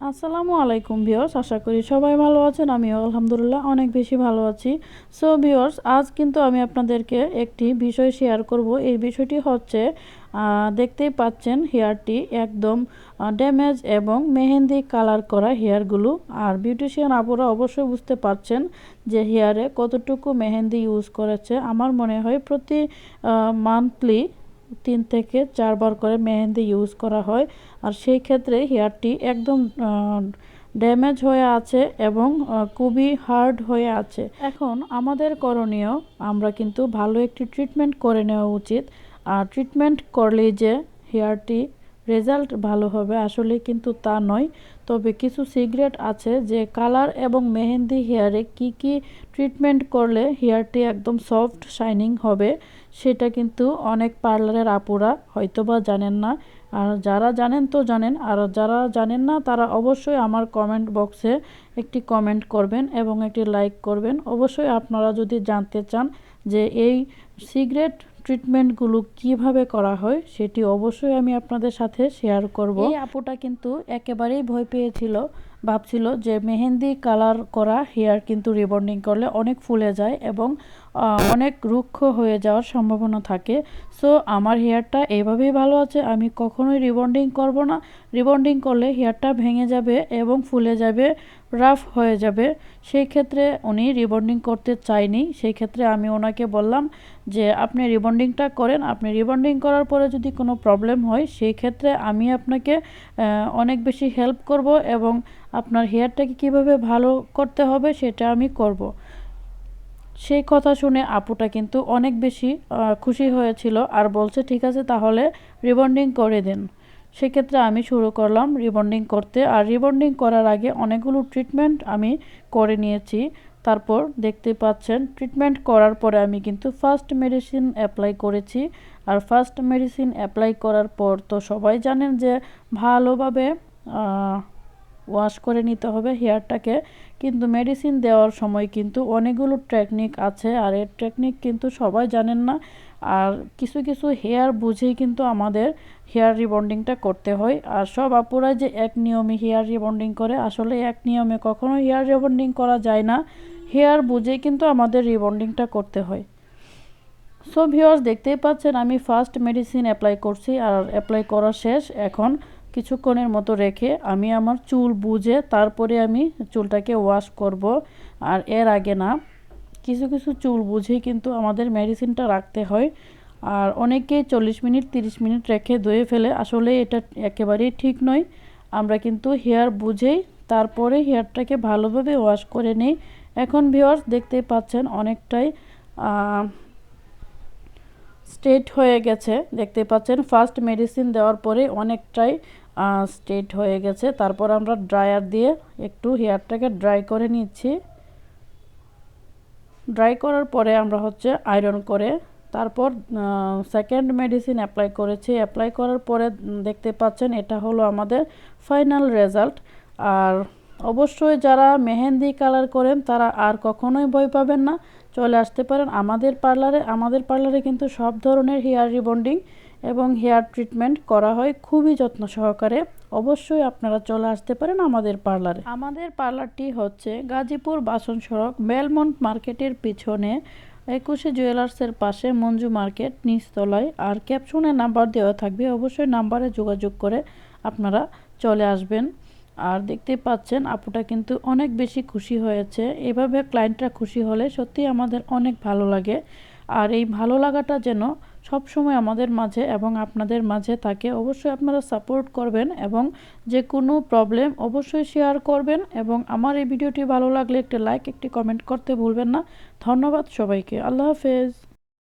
আসসালামু আলাইকুম ভিওর্স আশা করি সবাই ভালো আছেন। আমিও আলহামদুলিল্লাহ অনেক বেশি ভালো আছি। সো ভিওর্স আজ কিন্তু আমি আপনাদেরকে একটি বিষয় শেয়ার করব। এই বিষয়টি হচ্ছে দেখতেই পাচ্ছেন হেয়ারটি একদম ড্যামেজ এবং মেহেন্দি কালার করা হেয়ারগুলো আর বিউটিশিয়ান আপুরা অবশ্যই বুঝতে পারছেন যে হেয়ারে কতটুকু মেহেন্দি ইউজ করেছে। আমার মনে হয় প্রতি মান্থলি তিন থেকে চারবার করে মেহেন্দি ইউজ করা হয়। আর সেই ক্ষেত্রে হেয়ারটি একদম ড্যামেজ হয়ে আছে এবং খুবই হার্ড হয়ে আছে। এখন আমাদের করণীয়, আমরা কিন্তু ভালো একটি ট্রিটমেন্ট করে নেওয়া উচিত। আর ট্রিটমেন্ট করলেই যে হেয়ারটি রেজাল্ট ভালো হবে আসলে কিন্তু তা নয়। তবে কিছু সিগারেট আছে যে কালার এবং মেহেন্দি হেয়ারে কি কি ট্রিটমেন্ট করলে হেয়ারটি একদম সফট, শাইনিং হবে সেটা কিন্তু অনেক পার্লারের আপুরা হয়তোবা জানেন না। আর যারা জানেন তো জানেন, আর যারা জানেন না তারা অবশ্যই আমার কমেন্ট বক্সে একটি কমেন্ট করবেন এবং একটি লাইক করবেন। অবশ্যই আপনারা যদি জানতে চান যে এই সিগারেট ট্রিটমেন্টগুলো কীভাবে করা হয় সেটি অবশ্যই আমি আপনাদের সাথে শেয়ার করব। এই আপুটা কিন্তু একেবারেই ভয় পেয়েছিল। ভাবছিল যে মেহেন্দি কালার করা হেয়ার কিন্তু রিবন্ডিং করলে অনেক ফুলে যায় এবং অনেক রুক্ষ হয়ে যাওয়ার সম্ভাবনা থাকে। সো আমার হেয়ারটা এভাবেই ভালো আছে, আমি কখনোই রিবন্ডিং করব না। রিবন্ডিং করলে হেয়ারটা ভেঙে যাবে এবং ফুলে যাবে রাফ হয়ে যাবে। সেই ক্ষেত্রে উনি রিবন্ডিং করতে চায়নি। সেই ক্ষেত্রে আমি ওনাকে বললাম যে, আপনি রিবন্ডিংটা করেন। আপনি রিবন্ডিং করার পরে যদি কোনো প্রবলেম হয়, সেই ক্ষেত্রে আমি আপনাকে অনেক বেশি হেল্প করব এবং আপনার হেয়ারটাকে কীভাবে ভালো করতে হবে সেটা আমি করব। সেই কথা শুনে আপুটা কিন্তু অনেক বেশি খুশি হয়েছিল আর বলছে, ঠিক আছে, তাহলে রিবন্ডিং করে দিন। সেক্ষেত্রে আমি শুরু করলাম রিবন্ডিং করতে আর রিবন্ডিং করার আগে অনেকগুলো ট্রিটমেন্ট আমি করে নিয়েছি। তারপর দেখতে পাচ্ছেন, ট্রিটমেন্ট করার পরে আমি কিন্তু ফার্স্ট মেডিসিন অ্যাপ্লাই করেছি। আর ফার্স্ট মেডিসিন অ্যাপ্লাই করার পর তো সবাই জানেন যে ভালোভাবে ওয়াশ করে নিতে হবে হেয়ারটাকে। কিন্তু মেডিসিন দেওয়ার সময় কিন্তু অনেকগুলো টেকনিক আছে, আর এর টেকনিক কিন্তু সবাই জানেন না। আর কিছু কিছু হেয়ার বুঝেই কিন্তু আমাদের হেয়ার রিবন্ডিংটা করতে হয়। আর সব আপুরা যে এক নিয়মে হেয়ার রিবন্ডিং করে, আসলে এক নিয়মে কখনো হেয়ার রিবন্ডিং করা যায় না। হেয়ার বুঝেই কিন্তু আমাদের রিবন্ডিংটা করতে হয়। সো ভিউয়ার্স দেখতেই পাচ্ছেন, আমি ফার্স্ট মেডিসিন অ্যাপ্লাই করছি, আর অ্যাপ্লাই করা শেষ। এখন কিছুক্ষণের মতো রেখে আমি আমার চুল বুঝে তারপরে আমি চুলটাকে ওয়াশ করব। আর এর আগে না, কিছু কিছু চুল বুঝেই কিন্তু আমাদের মেডিসিনটা রাখতে হয়। আর অনেকেই চল্লিশ মিনিট, তিরিশ মিনিট রেখে ধুয়ে ফেলে, আসলে এটা একেবারেই ঠিক নয়। আমরা কিন্তু হেয়ার বুঝেই তারপরে হেয়ারটাকে ভালোভাবে ওয়াশ করে নিই। এখন ভিউয়ার্স দেখতে পাচ্ছেন অনেকটাই স্ট্রেট হয়ে গেছে। দেখতে পাচ্ছেন ফার্স্ট মেডিসিন দেওয়ার পরে অনেকটাই স্ট্রেট হয়ে গেছে। তারপর আমরা ড্রায়ার দিয়ে একটু হেয়ারটাকে ড্রাই করে নিচ্ছি। ড্রাই করার পরে আমরা হচ্ছে আয়রন করে তারপর সেকেন্ড মেডিসিন অ্যাপ্লাই করেছি। অ্যাপ্লাই করার পরে দেখতে পাচ্ছেন এটা হলো আমাদের ফাইনাল রেজাল্ট আর অবশ্যই যারা মেহেন্দি কালার করেন, তারা আর কখনোই ভয় পাবেন না। চলে আসতে পারেন আমাদের পার্লারে আমাদের পার্লারে কিন্তু সব ধরনের হেয়ার রিবন্ডিং এবং হেয়ার ট্রিটমেন্ট করা হয় খুবই যত্ন সহকারে। অবশ্যই আপনারা চলে আসতে পারেন আমাদের পার্লারে। আমাদের পার্লারটি হচ্ছে গাজীপুর বাসন সড়ক, বেলমন্ট মার্কেটের পিছনে, একুশে জুয়েলার্সের পাশে মঞ্জু মার্কেট, নিচতলায়। আর ক্যাপশনে নাম্বার দেওয়া থাকবে, অবশ্যই নাম্বারে যোগাযোগ করে আপনারা চলে আসবেন। আর দেখতে পাচ্ছেন, আপুটা কিন্তু অনেক বেশি খুশি হয়েছে। এভাবে ক্লায়েন্টরা খুশি হলে সত্যি আমাদের অনেক ভালো লাগে। আর এই ভালো লাগাটা যেন সব সময় আমাদের মাঝে এবং আপনাদের মাঝে থাকে, অবশ্যই আপনারা সাপোর্ট করবেন এবং যে কোনো প্রবলেম অবশ্যই শেয়ার করবেন এবং আমার এই ভিডিওটি ভালো লাগলে একটি লাইক একটি কমেন্ট করতে ভুলবেন না। ধন্যবাদ সবাইকে। আল্লাহ হাফেজ।